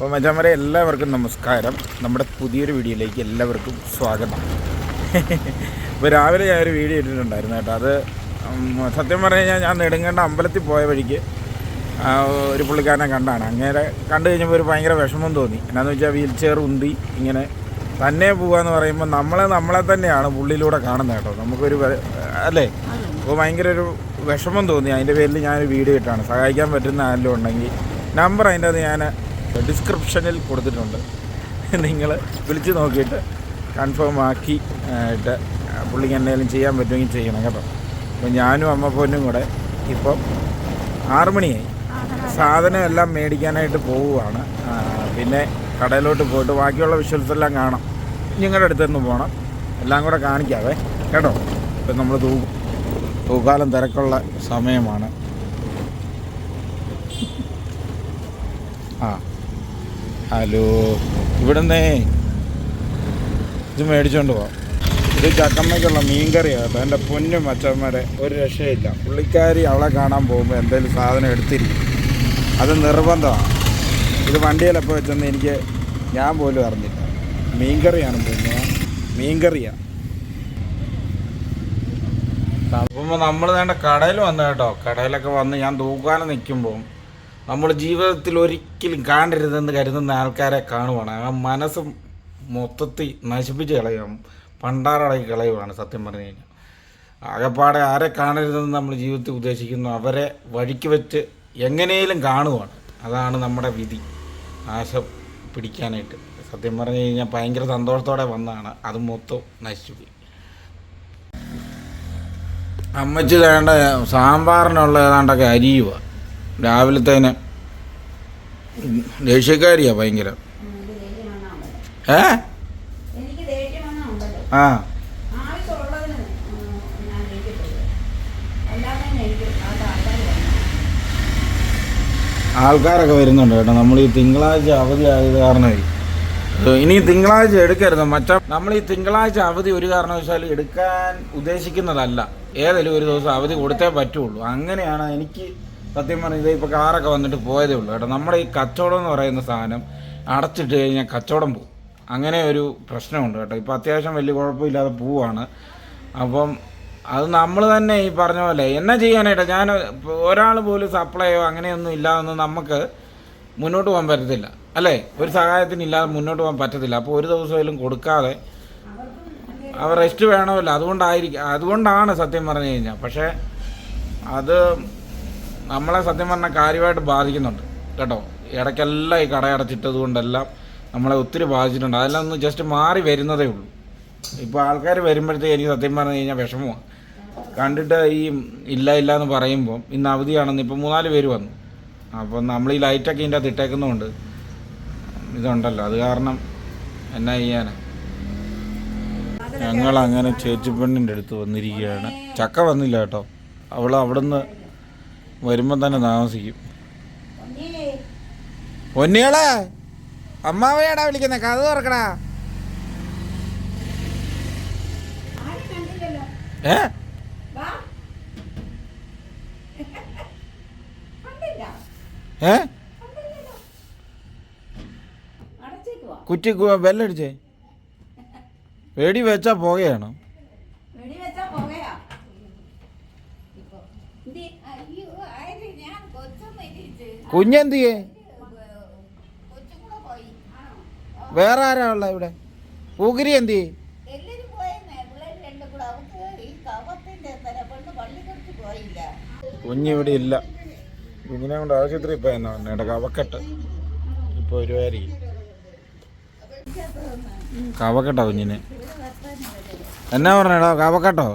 അപ്പോൾ മച്ചാമരെ എല്ലാവർക്കും നമസ്കാരം. നമ്മുടെ പുതിയൊരു വീഡിയോയിലേക്ക് എല്ലാവർക്കും സ്വാഗതം. ഇപ്പോൾ രാവിലെ ഞാൻ ഒരു വീഡിയോ ഇട്ടിട്ടുണ്ടായിരുന്നു കേട്ടോ. അത് സത്യം പറഞ്ഞു കഴിഞ്ഞാൽ ഞാൻ നെടുങ്കണ്ട അമ്പലത്തിൽ പോയ വഴിക്ക് ഒരു പുള്ളിക്കാരനെ കണ്ടാണ്. അങ്ങനെ കണ്ടു കഴിഞ്ഞപ്പോൾ ഒരു ഭയങ്കര വിഷമം തോന്നി. എന്നാന്ന് വെച്ചാൽ വീൽ ചെയർ ഉന്തി ഇങ്ങനെ തന്നെ പോവാന്ന് പറയുമ്പോൾ നമ്മളെ നമ്മളെ തന്നെയാണ് പുള്ളിയിലൂടെ കാണുന്നത് കേട്ടോ. നമുക്കൊരു അല്ലേ? അപ്പോൾ ഭയങ്കര ഒരു വിഷമം തോന്നി. അതിന്റെ പേരിൽ ഞാനൊരു വീഡിയോ ഇട്ടാണ്. സഹായിക്കാൻ പറ്റുന്ന ആരെങ്കിലും ഉണ്ടെങ്കിൽ നമ്പർ അതിന്റെ അത് ഞാൻ ഡിസ്ക്രിപ്ഷനിൽ കൊടുത്തിട്ടുണ്ട്. നിങ്ങൾ വിളിച്ച് നോക്കിയിട്ട് കൺഫേം ആക്കി ആ, ഇട്ട് പുള്ളിക്ക് എന്തെങ്കിലും ചെയ്യാൻ പറ്റുമെങ്കിൽ ചെയ്യണം കേട്ടോ. അപ്പോൾ ഞാനും അമ്മ പൊന്നും കൂടെ ഇപ്പം ആറുമണിയായി സാധനം എല്ലാം മേടിക്കാനായിട്ട് പോവുകയാണ്. പിന്നെ കടയിലോട്ട് പോയിട്ട് ബാക്കിയുള്ള വിഷ്വൽസ് എല്ലാം കാണാം. നിങ്ങളുടെ അടുത്ത് നിന്ന് പോകണം എല്ലാം കൂടെ കാണിക്കാവേ. കേട്ടോ? ഇപ്പം നമ്മൾ തൂ തൂക്കാലം തിരക്കുള്ള സമയമാണ്. ആ. ഹലോ. ഇവിടുന്നേ ഇത് മേടിച്ചോണ്ട് പോവാം. ഇത് ചക്കമ്മയ്ക്കുള്ള മീൻകറിയാണ് എന്റെ പൊന്നും മച്ചന്മാരെ ഒരു രക്ഷയില്ല. പുള്ളിക്കാരി അവളെ കാണാൻ പോകുമ്പോൾ എന്തെങ്കിലും സാധനം എടുത്തിരിക്കും. അത് നിർബന്ധമാണ്. ഇത് വണ്ടിയിലപ്പോൾ വെച്ചെന്ന് എനിക്ക് ഞാൻ പോലും അറിഞ്ഞില്ല. മീൻകറിയാണ് പിന്നെ. മീൻകറിയാണ് അപ്പോൾ നമ്മൾ വേണ്ട കടയിൽ വന്നു കേട്ടോ. കടയിലൊക്കെ വന്ന് ഞാൻ തൂക്കാനും നിൽക്കുമ്പോൾ നമ്മൾ ജീവിതത്തിൽ ഒരിക്കലും കാണരുതെന്ന് കരുതുന്ന ആൾക്കാരെ കാണുവാണ്. ആ മനസ്സ് മൊത്തത്തിൽ നശിപ്പിച്ച് കളയും. പണ്ടാറടക്കി കളയുവാണ് സത്യം പറഞ്ഞു കഴിഞ്ഞാൽ ആകെപ്പാടെ ആരെ കാണരുതെന്ന് നമ്മൾ ജീവിതത്തിൽ ഉദ്ദേശിക്കുന്നു അവരെ വഴിക്ക് വെച്ച് എങ്ങനെയും കാണുവാണ്. അതാണ് നമ്മുടെ വിധി. ആശ പിടിക്കാനായിട്ട്. സത്യം പറഞ്ഞു കഴിഞ്ഞാൽ ഭയങ്കര സന്തോഷത്തോടെ വന്നതാണ് അത് മൊത്തം നശിച്ചു അമ്മച്ചി വേണ്ട സാമ്പാറിനുള്ള ഏതാണ്ടൊക്കെ അരിയുക രാവിലത്തേന് ദേഷ്യക്കാരിയാ ഭയങ്കര. ഏ? ആ. ആൾക്കാരൊക്കെ വരുന്നുണ്ട് കേട്ടോ. നമ്മൾ ഈ തിങ്കളാഴ്ച അവധി ആയത് കാരണമേ. ഇനി തിങ്കളാഴ്ച എടുക്കരുത്. മറ്റ നമ്മൾ ഈ തിങ്കളാഴ്ച അവധി ഒരു കാരണവശാലും എടുക്കാൻ ഉദ്ദേശിക്കുന്നതല്ല. ഏതെങ്കിലും ഒരു ദിവസം അവധി കൊടുത്തേ പറ്റുള്ളൂ. അങ്ങനെയാണ് എനിക്ക് സത്യം പറഞ്ഞത് ഇപ്പോൾ കാറൊക്കെ വന്നിട്ട് പോയതേ ഉള്ളൂ കേട്ടോ. നമ്മുടെ ഈ കച്ചവടം എന്ന് പറയുന്ന സാധനം അടച്ചിട്ട് കഴിഞ്ഞാൽ കച്ചവടം പോകും. അങ്ങനെ ഒരു പ്രശ്നമുണ്ട് കേട്ടോ. ഇപ്പോൾ അത്യാവശ്യം വലിയ കുഴപ്പമില്ലാതെ പോവാണ്. അപ്പം അത് നമ്മൾ തന്നെ ഈ പറഞ്ഞ പോലെ എന്നാ ചെയ്യാനായിട്ട്? ഞാൻ ഒരാൾ പോലും സപ്ലൈയോ അങ്ങനെയൊന്നും ഇല്ലാതൊന്നും നമുക്ക് മുന്നോട്ട് പോകാൻ പറ്റത്തില്ല. അല്ലേ? ഒരു സഹായത്തിന് ഇല്ലാതെ മുന്നോട്ട് പോകാൻ പറ്റത്തില്ല. അപ്പോൾ ഒരു ദിവസമെങ്കിലും കൊടുക്കാതെ അവർ റെസ്റ്റ് വേണമല്ലോ. അതുകൊണ്ടായിരിക്കും അതുകൊണ്ടാണ് സത്യം പറഞ്ഞു കഴിഞ്ഞാൽ പക്ഷേ അത് നമ്മളെ സത്യം പറഞ്ഞാൽ കാര്യമായിട്ട് ബാധിക്കുന്നുണ്ട്. കേട്ടോ? ഇടയ്ക്കെല്ലാം ഈ കടയടച്ചിട്ടത് കൊണ്ടെല്ലാം നമ്മളെ ഒത്തിരി ബാധിച്ചിട്ടുണ്ട്. അതെല്ലാം ഒന്ന് ജസ്റ്റ് മാറി വരുന്നതേ ഉള്ളൂ. ഇപ്പോൾ ആൾക്കാർ വരുമ്പോഴത്തേക്ക് എനിക്ക് സത്യം പറഞ്ഞു കഴിഞ്ഞാൽ വിഷമമാണ് കണ്ടിട്ട് ഈ ഇല്ല ഇല്ല എന്ന് പറയുമ്പോൾ ഇന്ന് അവധിയാണെന്ന് ഇപ്പോൾ മൂന്നാൽ പേര് വന്നു. അപ്പം നമ്മൾ ഈ ലൈറ്റൊക്കെ ഇതിന്റെ അകത്ത് ഇട്ടേക്കുന്നതുകൊണ്ട് ഇതുണ്ടല്ലോ. അത് കാരണം എന്നാ ചെയ്യാനാ? ഞങ്ങൾ അങ്ങനെ ചേച്ചിപ്പെണ്ണിന്റെ അടുത്ത് വന്നിരിക്കുകയാണ്. ചക്ക വന്നില്ല കേട്ടോ. അവൾ അവിടുന്ന് വരുമ്പം തന്നെ താമസിക്കും. ഒന്നികളെ അമ്മാവയാടാ വിളിക്കുന്നത് കഥ തുറക്കടാ. ഏ? ഏ? കുറ്റി ബെല്ലടിച്ചേ. വെടി വെച്ചാ പോകുകയാണ് വെടി വെച്ചാ പോകയാ ഇത് അയ്യോ ആര് ഞാൻ കൊച്ചമ്മ ഇരിച്ച് കുഞ്ഞെന്തിയേ? വേറെ ആരാ ഉള്ള ഇവിടെ? പൂകിരി പോയില്ല കുഞ്ഞിവിടെ ഇല്ല. കുഞ്ഞിനെ കൊണ്ട് ആശുപത്രി പോയെന്നാ എന്നാ കവക്കെട്ട്. ഇപ്പൊ ഇപ്പോൾ ഒരു പേരി കവക്കെട്ടോ കുഞ്ഞിന്. എന്നാ പറഞ്ഞടാ കവക്കെട്ടോ?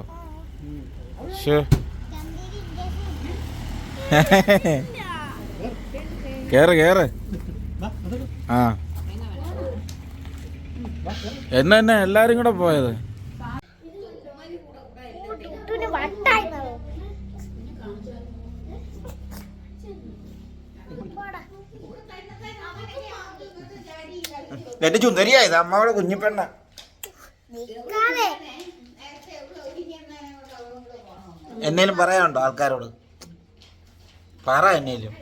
ശേ കേറ് കേറ്. ആ. എന്നെ എന്നെ എല്ലാരും കൂടെ പോയത്? എന്റെ ചുന്ദരിയായത് അമ്മയുടെ കുഞ്ഞിപ്പെണ്ണ. എന്നേലും പറയാനുണ്ടോ ആൾക്കാരോട്? പറ എന്നേലും.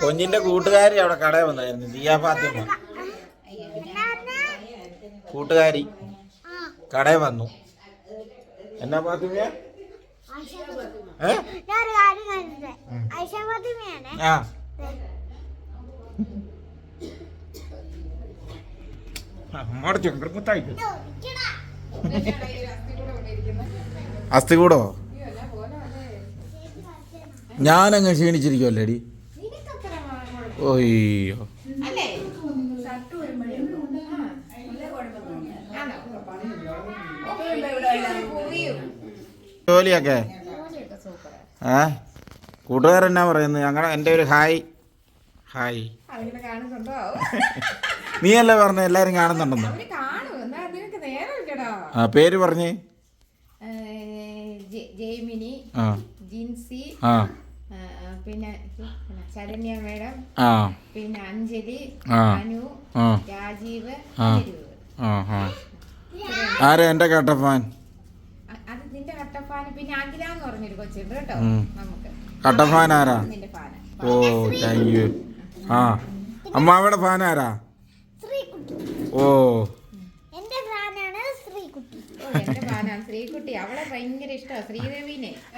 കൊഞ്ഞിന്റെ കൂട്ടുകാരി അവിടെ കടയിൽ വന്നായിരുന്നു. ദിയാ ഫാത്തിമ. കൂട്ടുകാരി കടയിൽ വന്നു. എന്നാ ഫാത്തിമ? ഏഹ് ആ. അസ്ഥി കൂടോ ഞാനങ്ങ് ക്ഷീണിച്ചിരിക്കുമല്ലേടി ഓയ്യോ ജോലിയൊക്കെ? ഏ? കൂട്ടുകാരെന്നാ പറയുന്നത്? ഞങ്ങളുടെ എന്റെ ഒരു ഹായ്. ഹായ്. അവരിങ്ങനെ കാണുന്നുണ്ടോ? നീയല്ലേ പറഞ്ഞ എല്ലാരും കാണുന്നുണ്ടെന്ന്. ആ പേര് പറഞ്ഞേ. ജെയ്മിനി ജിൻസി പിന്നെ ശരണ്യ മേഡം പിന്നെ അഞ്ജലി. അനു രാജീവ് ആരാ എന്റെ കട്ടപ്പാൻ? അ- അത് നിന്റെ കട്ടഫാന് പിന്നെ അഖില എന്ന് പറഞ്ഞൊരു കൊച്ചുണ്ട് കേട്ടോ. നമുക്ക്. കട്ടഫാൻ ആരാ? നിന്റെ ഫാന് ഓ താങ്ക് യു. ആ. അമ്മാവിടെ ഫാൻ ആരാ ശ്രീകുട്ടി. ഓ.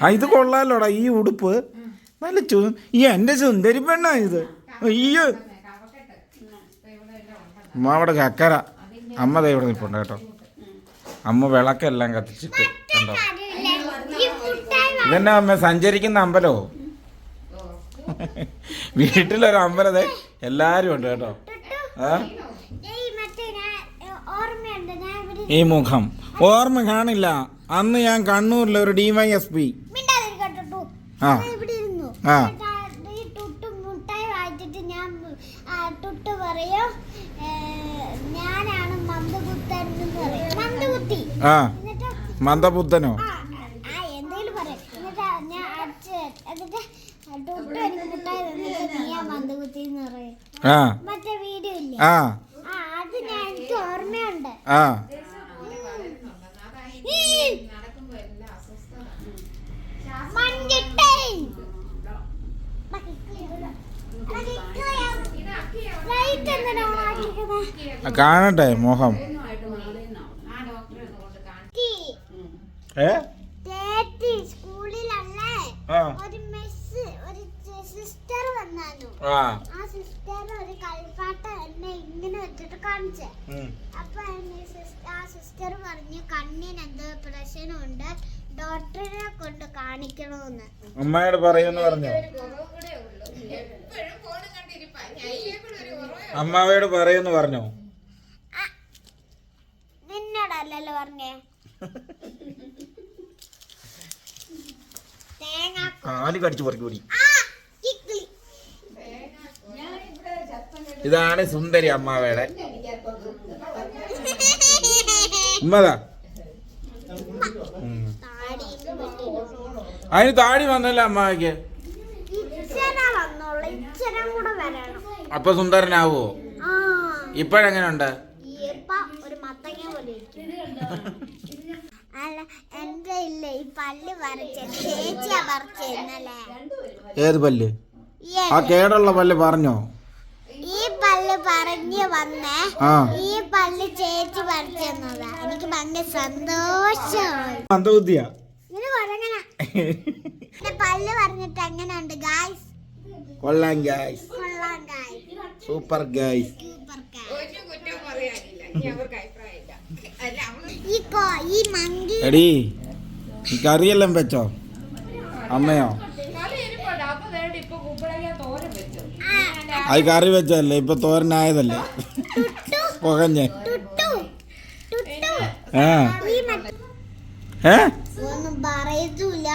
ആ ഇത് കൊള്ളാലോടാ ഈ ഉടുപ്പ്. നല്ല ചു ഈ എന്റെ സുന്ദരി പെണ്ണാ ഇത്. അയ്യോ എല്ലാം ഉണ്ട് അമ്മ അവിടെ ചക്കര. അമ്മ ദേ ഇവിടെ നിൽപ്പുണ്ട് കേട്ടോ. അമ്മ വിളക്കെല്ലാം കത്തിച്ചിട്ട് കണ്ടോ? ഇതെന്നാ അമ്മ സഞ്ചരിക്കുന്ന അമ്പലോ? വീട്ടിലൊരു അമ്പലം ദേ എല്ലാരും ഉണ്ട് കേട്ടോ. ഈ മുഖം. ഓർമ്മ കാണില്ല. അന്ന് ഞാൻ കണ്ണൂരിലെ ഒരു ഡി വൈ എസ് പി ആ. ആ. ആ ഈ ടുട്ടു മുട്ടായി വായിച്ചിട്ട് ഞാൻ ആ, ടുട്ടു പറയും ഏ, ഞാനാണ് മന്ദബുദ്ധൻ എന്ന് പറയും മന്ദബുദ്ധി ആ എന്നിട്ട് മന്ദബുദ്ധനോ ആ ആ എന്തെങ്കിലും പറയും എന്നിട്ട് ഞാൻ അടിച്ച് എന്നിട്ട് ടുട്ടു എനിക്ക് മുട്ടായി തന്നിട്ട് നീയാ മന്ദബുദ്ധി എന്ന് പറയും ആ. മറ്റേ വീഡിയോ ഇല്ലേ ആ അത് ഞാൻ എനിക്ക് ഓർമ്മയുണ്ട്. ആ. കാണട്ടെ മോഹം. ഏ? സ്കൂളിലല്ലേ? ഒരു മെസ്സ് ഒരു സിസ്റ്റർ വന്നാലു ആ ആ സിസ്റ്റർ ഒരു കളിപ്പാട്ട എന്നെ ഇങ്ങനെ വെച്ചിട്ട് കാണിച്ചേ. അപ്പൊ ആ സിസ്റ്റർ പറഞ്ഞു കണ്ണിന് എന്തോ പ്രശ്നമുണ്ട്. ഡോക്ടറെ കൊണ്ട് കാണിക്കണമെന്ന് അമ്മയോട് പറയുമെന്ന് പറഞ്ഞു? അമ്മാവയോട് പറയുമെന്ന് പറഞ്ഞു? നിന്നോടല്ലല്ലോ പറഞ്ഞേ. തേങ്ങ കാൽ കടിച്ചു പറിക്ക് ഇതാണ് സുന്ദരി അമ്മാവയുടെ. ഉമ്മതാ. അതിന് താടി വന്നല്ല അമ്മാവയ്ക്ക്? അപ്പൊ സുന്ദരനാവോ? ആ. ഇപ്പോഴെങ്ങനെയുണ്ട് ഇപ്പ ഒരു മത്തങ്ങ പോലെ ഇരിക്കും. അല്ല എന്റെ ഇല്ല ഈ പല്ല് പറിച്ച ചേച്ചിയാ പറിച്ചിരുന്നല്ലേ ഏത് പല്ല്? ആ കേടുള്ള പല്ല് പറഞ്ഞോ? പല്ല് പറഞ്ഞു വന്നേ. ഈ പല്ല് ചേച്ചി പറിച്ചെന്നതാ എനിക്ക് ഭയങ്കര സന്തോഷമായി മന്ദബുദ്ധിയാ ഇങ്ങനെ പറഞ്ഞ പല്ല് പറഞ്ഞിട്ട് എങ്ങനെയുണ്ട് ഗായ്സ് കൊള്ളാം ഗായ്സ് കൊള്ളാം ഗായ്സ് സൂപ്പർ ഗായ്സ് എടീ ഈ കറിയെല്ലാം വെച്ചോ? അമ്മയോ? അത് കറി വെച്ചല്ലേ ഇപ്പൊ തോരനായതല്ലേ? പുകഞ്ഞേ. ആ. ഏ? ഒന്നും പറയത്തൂല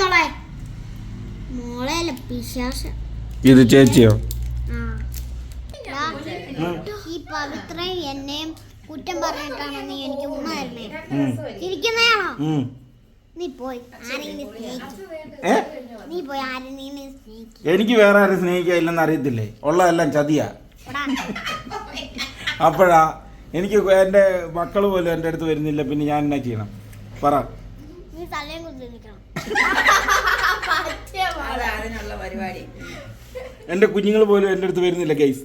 മോളെ. മോളെ പിശാശ. ഇത് ചേച്ചിയോ? ഈ എന്നെയും കുറ്റം പറഞ്ഞിട്ടാണ് നീ എനിക്ക് ഉമ്മ തരുന്നേ ഉം. ഇരിക്കുന്നതാണോ. നീ പോയി. എനിക്ക് വേറെ ആരും സ്നേഹിക്കാൻ ഇല്ലെന്ന് അറിയത്തില്ലേ? ഉള്ളതെല്ലാം ചതിയാ. അപ്പോഴാ എനിക്ക് എന്റെ മക്കൾ പോലും എന്റെ അടുത്ത് വരുന്നില്ല പിന്നെ ഞാൻ എന്നാ ചെയ്യണം? പറ. എന്റെ കുഞ്ഞുങ്ങൾ പോലും എന്റെ അടുത്ത് വരുന്നില്ല കേസ്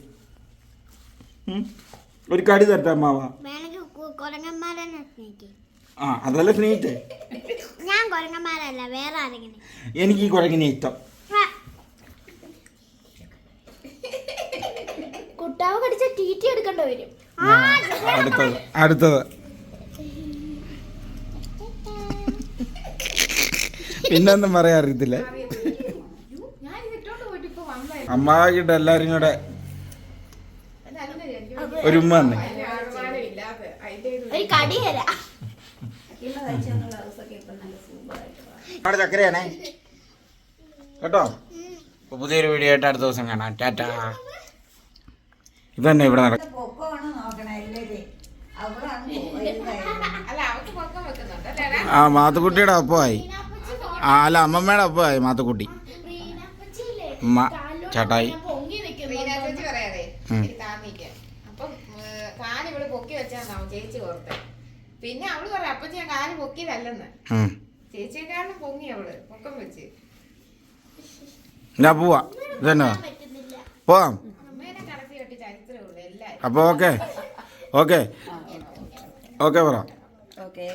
ഒരു കടി തട്ടാം മാവാ ആ അതല്ല സ്നേഹിച്ചേ. ഞാൻ കുരങ്ങന്മാരല്ല വേറെ ആരെങ്കിലും. എനിക്ക് ഈ കുരങ്ങിനെ ഇഷ്ടം. കുട്ടാവ് കടിച്ച ടീറ്റി എടുക്കേണ്ടി വരും. അടുത്തത് അടുത്തത്. പിന്നൊന്നും പറയാൻ അറിയത്തില്ല? അമ്മാക്കിട്ട് എല്ലാരും കൂടെ ഒരു ഉമ്മ തന്നെ അവിടെ ചക്കരയാണേ. കേട്ടോ? ഇപ്പൊ പുതിയൊരു വീഡിയോ ആയിട്ട് അടുത്ത ദിവസം കാണാം. ടാറ്റാ. ഇതന്നെ ഇവിടെ നടക്കും ആ മാത്തുക്കുട്ടിയുടെ ഒപ്പമായി. ആ അല്ല അമ്മമ്മയുടെ ഒപ്പമായി മാത്തുക്കുട്ടി. ഉമ്മ ചേട്ടായി. അപ്പം ഇവിടെ പൊക്കി വെച്ചാന്നാവും ചേച്ചി ഓർത്തെ. പിന്നെ അവൾ പറയാം അപ്പൊ ഞാൻ കാൽ പൊക്കിയതല്ലെന്ന്. ചേച്ചിയെക്കാളും പൊങ്ങി അവൾ പൊക്കം വെച്ച്. ഞാൻ പോവാ. ഇതന്നെ പോവാം. അപ്പോൾ ഓക്കെ. ഓക്കെ. ഓക്കെ പറ. ഓക്കേ.